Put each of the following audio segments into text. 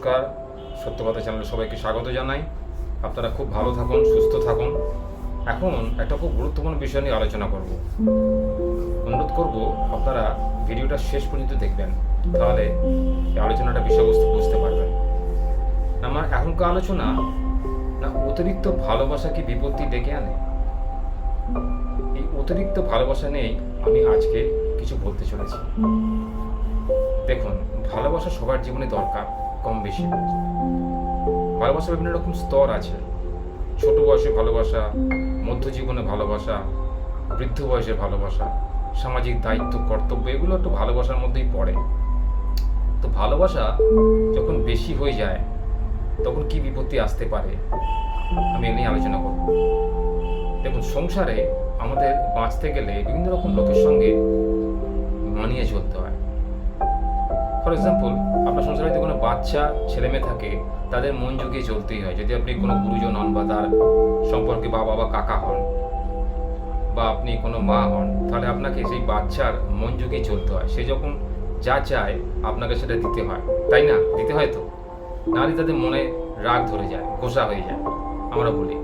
নমস্কার। সত্য কথা চ্যানেলে সবাইকে স্বাগত জানাই। আপনারা খুব ভালো থাকুন, সুস্থ থাকুন। এখন একটা খুব গুরুত্বপূর্ণ বিষয় নিয়ে আলোচনা করব। অনুরোধ করব, আপনারা ভিডিওটা শেষ পর্যন্ত দেখবেন। তাহলে এই আলোচনাটা বিষয়বস্তু বুঝতে পারবেন। আমার এখনকার আলোচনা, না অতিরিক্ত ভালোবাসা কি বিপত্তি ডেকে আনে? এই অতিরিক্ত ভালোবাসা নিয়েই আমি আজকে কিছু বলতে চলেছি। ভালোবাসা সবার জীবনে দরকার, কম বেশি। ভালোবাসার বিভিন্ন রকম স্তর আছে। ছোট বয়সে ভালোবাসা মধ্য জীবনে ভালোবাসা, বৃদ্ধ বয়সে ভালোবাসা, সামাজিক দায়িত্ব, কর্তব্য, এগুলো একটু ভালোবাসার মধ্যেই পড়ে। তো ভালোবাসা যখন বেশি হয়ে যায়, তখন কি বিপত্তি আসতে পারে? আমি এ নিয়ে আলোচনা করব। দেখুন, সংসারে আমাদের বাঁচতে গেলে বিভিন্ন রকম লোকের সঙ্গে মানিয়ে চলতে হয়। ফর এক্সাম্পল আপনার সংসারে যদি কোনো বাচ্চা, ছেলে মেয়ে থাকে, তাদের মন জুগিয়ে চলতেই হয়। যদি আপনি কোনো গুরুজন হন বা তার সম্পর্কে বাবা বা কাকা হন বা আপনি কোনো মা হন, তাহলে আপনাকে সেই বাচ্চার মন জুগিয়ে চলতে হয়। সে যখন যা চায়, আপনাকে সেটা দিতে হয়। তাই না? দিতে হয় তো? নাহলে তাদের মনে রাগ ধরে যায় গোসা হয়ে যায়। আমরা বলি।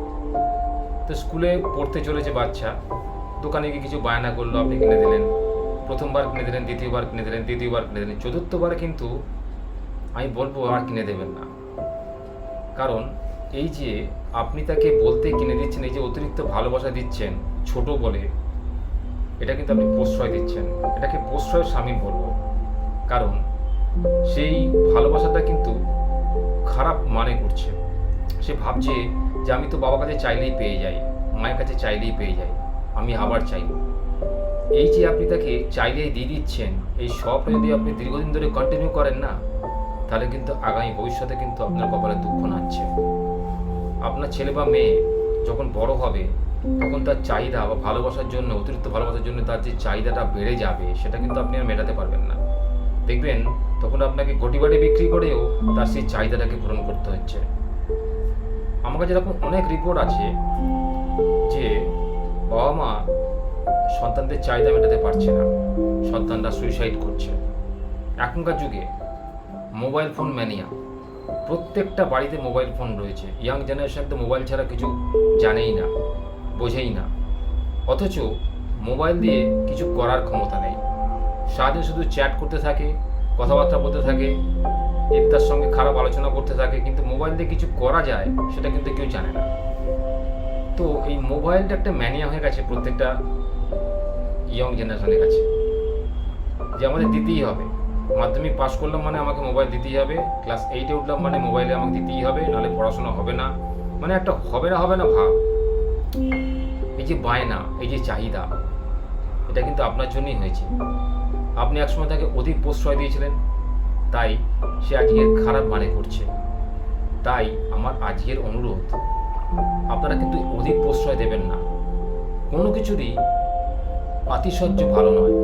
তো স্কুলে পড়তে চলেছে বাচ্চা। দোকানে গিয়ে কিছু বায়না করল, আপনি কিনে দিলেন। প্রথমবার কিনে দিলেন, দ্বিতীয়বার কিনে দিলেন, তৃতীয়বার কিনে দিলেন, চতুর্থবার কিন্তু আমি বলব আর কিনে দেবেন না। কারণ এই যে আপনি তাকে বলতে কিনে দিচ্ছেন, এই যে অতিরিক্ত ভালোবাসা দিচ্ছেন, ছোট বলে, এটা কিন্তু আপনি প্রশ্রয় দিচ্ছেন। এটাকে প্রশ্রয়ের স্বামী বলব। কারণ সেই ভালোবাসাটা কিন্তু খারাপ মানে করছে। সে ভাবছে যে আমি তো বাবার কাছে চাইলেই পেয়ে যাই, মায়ের কাছে চাইলেই পেয়ে যাই, আমি আবার চাইব। এই যে আপনি তাকে চাইলেই দিয়ে দিচ্ছেন, এই সবটা যদি আপনি দীর্ঘদিন ধরে কন্টিনিউ করেন না, তাহলে কিন্তু আগামী ভবিষ্যতে কিন্তু আপনার কপালে দুঃখ নাচ্ছে। আপনার ছেলে বা মেয়ে যখন বড় হবে, তখন তার চাহিদা বা ভালোবাসার জন্য, অতিরিক্ত ভালোবাসার জন্য তার যে চাহিদাটা বেড়ে যাবে, সেটা কিন্তু আপনি আর মেটাতে পারবেন না। দেখবেন, তখন আপনাকে গটি বাটি বিক্রি করেও তার সেই চাহিদাটাকে পূরণ করতে হচ্ছে। আমার কাছে এরকম অনেক রিপোর্ট আছে যে বাবা মা সন্তানদের চাহিদা মেটাতে পারছে না। সন্তানরা সুইসাইড করছে। এখনকার যুগে মোবাইল ফোন ম্যানিয়া প্রত্যেকটা বাড়িতে মোবাইল ফোন রয়েছে। ইয়াং জেনারেশন তো মোবাইল ছাড়া কিছু জানেই না, বোঝেই না। অথচ মোবাইল দিয়ে কিছু করার ক্ষমতা নেই। সারাদিন শুধু চ্যাট করতে থাকে, কথাবার্তা বলতে থাকে এর তার সঙ্গে খারাপ আলোচনা করতে থাকে, কিন্তু মোবাইল দিয়ে কিছু করা যায়, সেটা কিন্তু কেউ জানে না। তো এই মোবাইলটা একটা ম্যানিয়া হয়ে গেছে প্রত্যেকটা ইয়ং জেনারেশনের কাছে। যে আমাদের দিতেই হবে। মাধ্যমিক পাস করলাম মানে আমাকে মোবাইল দিতেই হবে। ক্লাস এইটে উঠলাম মানে মোবাইলে আমাকে দিতেই হবে, নাহলে পড়াশোনা হবে না। মানে একটা হবে না হবে না ভাব। এই যে বায়না, এই যে চাহিদা, এটা কিন্তু আপনার জন্যই হয়েছে। আপনি একসময় তাকে অধিক প্রশ্রয় দিয়েছিলেন, তাই সে আজকে খারাপ মানে করছে। তাই আমার আজকের অনুরোধ, আপনারা কিন্তু অধিক প্রশ্রয় দেবেন না। কোনো কিছুরই আতিশয্য ভালো নয়।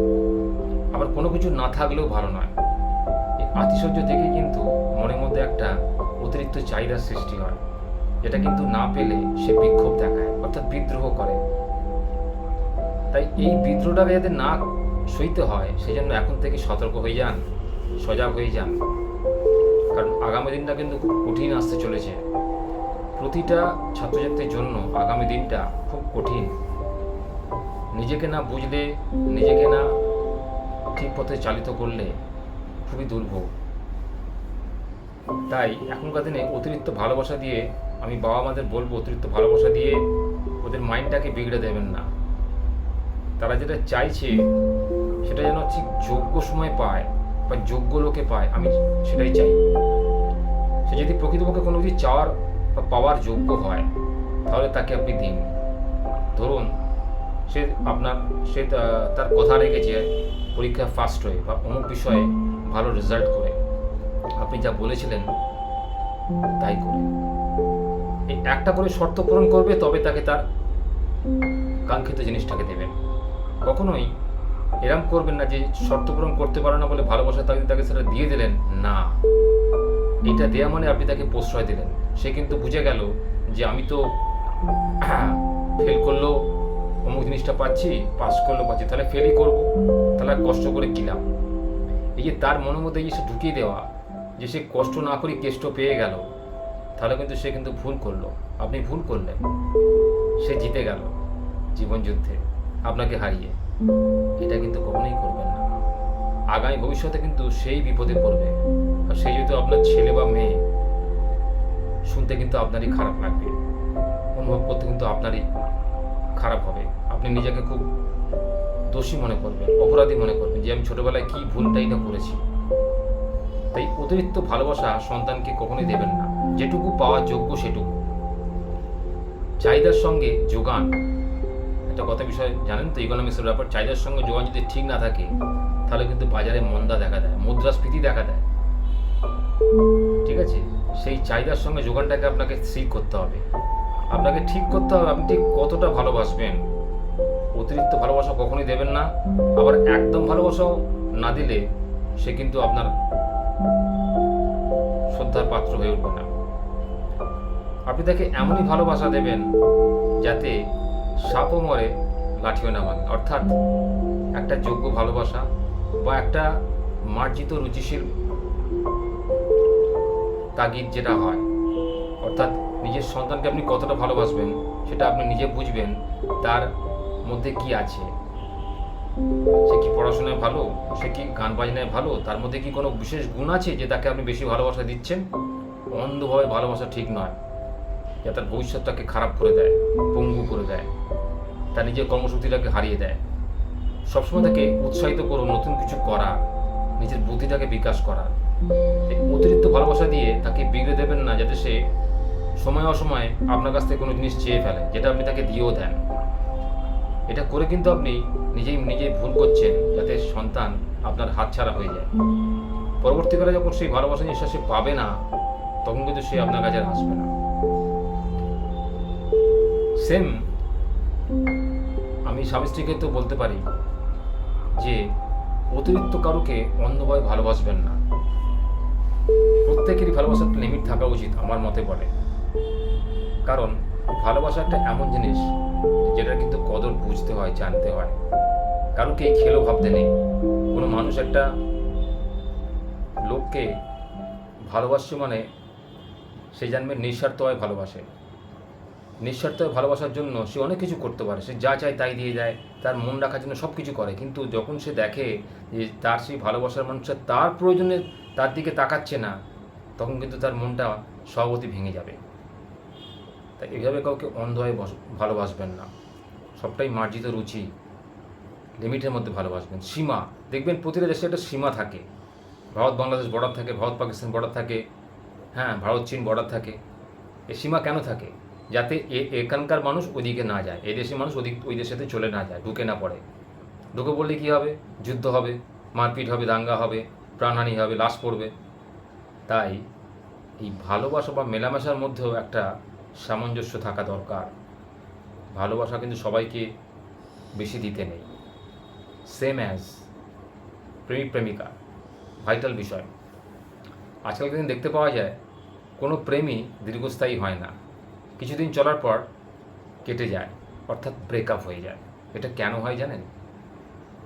আবার কোনো কিছু না থাকলেও ভালো নয়। এই আতিশয্য থেকে কিন্তু মনের মধ্যে একটা অতিরিক্ত চাহিদার সৃষ্টি হয়, যেটা কিন্তু না পেলে সে বিক্ষোভ দেখায়, অর্থাৎ বিদ্রোহ করে। তাই এই বিদ্রোহটাকে যাতে না সইতে হয় সেই জন্য এখন থেকে সতর্ক হয়ে যান, সজাগ হয়ে যান। কারণ আগামী দিনটা কিন্তু খুব কঠিন আসতে চলেছে। প্রতিটা ছাত্রছাত্রীর জন্য আগামী দিনটা খুব কঠিন। নিজেকে না বুঝলে, নিজেকে না ঠিক পথে চালিত করলে খুবই দুর্ভোগ। তাই এখনকার দিনে অতিরিক্ত ভালোবাসা দিয়ে আমি বাবা মাদের বলব, অতিরিক্ত ভালোবাসা দিয়ে ওদের মাইন্ডটাকে বিগড়ে দেবেন না। তারা যেটা চাইছে, সেটা যেন ঠিক যোগ্য সময় পায় বা যোগ্য লোকে পায়, আমি সেটাই চাই। সে যদি প্রকৃতপক্ষে কোনো কিছু চাওয়ার বা পাওয়ার যোগ্য হয়, তাহলে তাকে আপনি দিন। ধরুন সে আপনার, সে তার কথা রেখেছে পরীক্ষা ফার্স্ট হয়ে বা অমুক বিষয়ে ভালো রেজাল্ট করে। আপনি যা বলেছিলেন, তাই করে। এই একটা করে শর্ত পূরণ করবে, তবে তাকে তার কাঙ্ক্ষিত জিনিসটাকে দেবেন কখনোই এরম করবেন না যে শর্ত পূরণ করতে পারে না বলে ভালোবাসা তাকে তাকে সেটা দিয়ে দিলেন, না। এটা দেয়া মানে আপনি তাকে প্রশ্রয় দিলেন। সে কিন্তু বুঝে গেল যে আমি তো ফেল করলেও অমুক জিনিসটা পাচ্ছি পাস করলেও পাচ্ছি, তাহলে ফেলই করব। তাহলে কষ্ট করে কিলাম এই যে তার মনের মধ্যে যে ঢুকিয়ে দেওয়া, যে সে কষ্ট না করে কেষ্ট পেয়ে গেল, তাহলে কিন্তু সে কিন্তু ভুল করল। আপনি ভুল করলেন। সে জিতে গেল জীবনযুদ্ধে আপনাকে হারিয়ে। এটা কিন্তু কখনোই করবেন না। আগামী ভবিষ্যতে কিন্তু সেই বিপদে পড়বে। আর সেই যদি আপনার ছেলে বা মেয়ে, শুনতে কিন্তু আপনারই খারাপ লাগবে। অনুভব করতে কিন্তু আপনারই খারাপ হবে। আপনি নিজেকে খুব দোষী মনে করবেন, অপরাধী মনে করবেন যে আমি ছোটবেলায় কি ভুলটাই না করেছি। তাই অতিরিক্ত ভালোবাসা সন্তানকে কখনোই দেবেন না। যেটুকু পাওয়া যোগ্য সেটুকু। চাহিদার সঙ্গে যোগান। একটা কথা বিষয়, জানেন তো ইকোনমিক্সের ব্যাপার? চাহিদার সঙ্গে যোগান যদি ঠিক না থাকে, তাহলে কিন্তু বাজারে মন্দা দেখা দেয়, মুদ্রাস্ফীতি দেখা দেয়। ঠিক আছে? সেই চাহিদার সঙ্গে যোগানটাকে আপনাকে ঠিক করতে হবে। আপনাকে ঠিক করতে হবে, আপনি ঠিক কতটা ভালোবাসবেন? অতিরিক্ত ভালোবাসা কখনোই দেবেন না। আবার একদম ভালোবাসাও না দিলে সে কিন্তু আপনার শ্রদ্ধার পাত্র হয়ে উঠবে না। আপনি তাকে এমনই ভালোবাসা দেবেন যাতে সাপও মরে, লাঠিও না ভাঙে। অর্থাৎ একটা যোগ্য ভালোবাসা বা একটা মার্জিত রুচিশীল তাগিদ যেটা হয়, অর্থাৎ নিজের সন্তানকে আপনি কতটা ভালোবাসবেন, সেটা আপনি নিজে বুঝবেন, তার মধ্যে কি আছে? সে কি পড়াশোনায় ভালো? সে কি গান বাজনায় ভালো? তার মধ্যে কি কোনো বিশেষ গুণ আছে যে তাকে আপনি বেশি ভালোবাসা দিচ্ছেন? অন্ধভাবে ভালোবাসা ঠিক নয়। যা তার ভবিষ্যৎটাকে খারাপ করে দেয়, পঙ্গু করে দেয়। তার নিজের কর্মশক্তিটাকে হারিয়ে দেয়। সবসময় তাকে উৎসাহিত করো, নতুন কিছু করা, নিজের বুদ্ধিটাকে বিকাশ করা। অতিরিক্ত ভালোবাসা দিয়ে তাকে বিগড়ে দেবেন না, যাতে সে সময় অসময়ে আপনার কাছ থেকে কোনো জিনিস চেয়ে ফেলে যেটা আপনি তাকে দিয়েও দেন। এটা করে কিন্তু আপনি নিজেই নিজেই ভুল করছেন, যাতে সন্তান আপনার হাতছাড়া হয়ে যায়। পরবর্তীকালে যখন সেই ভালোবাসা জিনিসটা সে পাবে না, তখন কিন্তু সে আপনার কাছে আসবে না। সেম আমি স্বামী স্ত্রীকে তো বলতে পারি যে, অতিরিক্ত কারোকে অন্ধভাবে ভালোবাসবেন না। প্রত্যেকেরই ভালোবাসার লিমিট থাকা উচিত, আমার মতে বলে। কারণ ভালোবাসা একটা এমন জিনিস যেটা কিন্তু কদর বুঝতে হয়, জানতে হয়। কারোকে খেলো ভাবতে নেই। কোনো মানুষ একটা লোককে ভালোবাসছে মানে সে জানবে নিঃস্বার্থ হয় ভালোবাসে। নিঃস্বার্থ ভালোবাসার জন্য সে অনেক কিছু করতে পারে। সে যা চায় তাই দিয়ে যায়, তার মন রাখার জন্য সব কিছু করে। কিন্তু যখন সে দেখে যে তার সেই ভালোবাসার মানুষটা তার প্রয়োজনে তার দিকে তাকাচ্ছে না, তখন কিন্তু তার মনটা স্বভাবতই ভেঙে যাবে। তাই এইভাবে কাউকে অন্ধ হয়ে ভালোবাসবেন না। সবটাই মার্জিত রুচি, লিমিটের মধ্যে ভালোবাসবেন। সীমা, দেখবেন প্রতিটা দেশে একটা সীমা থাকে। ভারত, বাংলাদেশ বর্ডার থাকে, ভারত, পাকিস্তান বর্ডার থাকে হ্যাঁ ভারত, চীন বর্ডার থাকে। এ সীমা কেন থাকে? যাতে এ- এখানকার মানুষ ওদিকে না যায়, এই দেশের মানুষ ওদিক, ওই দেশেতে চলে না যায়, ঢুকে না পড়ে। ঢুকে পড়লে কী হবে? যুদ্ধ হবে, মারপিট হবে, দাঙ্গা হবে, প্রাণহানি হবে, লাশ পড়বে। তাই এই ভালোবাসা বা মেলামেশার মধ্যেও একটা সামঞ্জস্য থাকা দরকার। ভালোবাসা কিন্তু সবাইকে বেশি দিতে নেই। সেম অ্যাজ প্রেমিক প্রেমিকা ভাইটাল বিষয়। আজকালকার দিন দেখতে পাওয়া যায়, কোনো প্রেমই দীর্ঘস্থায়ী হয় না। কিছুদিন চলার পর কেটে যায়, অর্থাৎ ব্রেকআপ হয়ে যায়। এটা কেন হয় জানেন?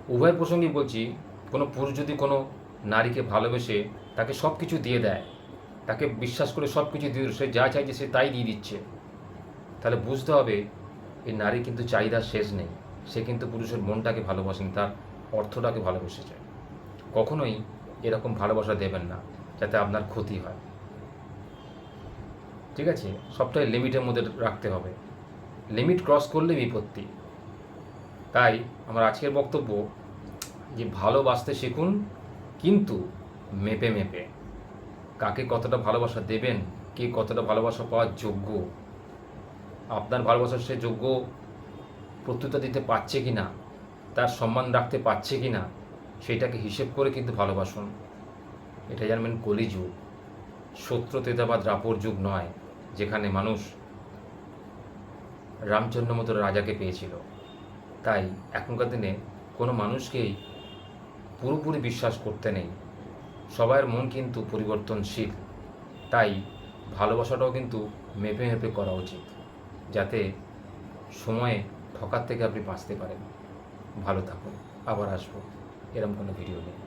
উভয় প্রসঙ্গে বলছি, কোনো পুরুষ যদি কোনো নারীকে ভালোবেসে তাকে সব কিছু দিয়ে দেয় তাকে বিশ্বাস করে সব কিছু দিয়ে সে যা চাইছে সে তাই দিয়ে দিচ্ছে। তাহলে বুঝতে হবে, এই নারী কিন্তু চাহিদা শেষ নেই। সে কিন্তু পুরুষের মনটাকে ভালোবাসেন, তার অর্থটাকে ভালোবেসেছে। কখনোই এরকম ভালোবাসা দেবেন না, যাতে আপনার ক্ষতি হয়। ঠিক আছে? সবটাই লিমিটের মধ্যে রাখতে হবে। লিমিট ক্রস করলে বিপত্তি। তাই আমার আজকের বক্তব্য যে ভালোবাসতে শিখুন, কিন্তু মেপে মেপে। কাকে কতটা ভালোবাসা দেবেন, কে কতটা ভালোবাসা পাওয়ার যোগ্য? আপনার ভালোবাসার সে যোগ্য প্রত্যুতা দিতে পারছে কি না তার সম্মান রাখতে পারছে কি না সেটাকে হিসেব করে কিন্তু ভালোবাসুন। এটা জানবেন কলিযুগ। সত্যতেতা বা দ্রাপর যুগ নয়, যেখানে মানুষ রামচন্দ্র মতো রাজাকে পেয়েছিল। তাই এখনকার দিনে কোনো মানুষকেই পুরোপুরি বিশ্বাস করতে নেই। সবার মন কিন্তু পরিবর্তনশীল। তাই ভালোবাসাটাও কিন্তু মেপে মেপে করা উচিত, যাতে সময়ে ঠকার থেকে আপনি বাঁচতে পারেন। ভালো থাকুন, আবার আসব এরম কোনো ভিডিও নেই।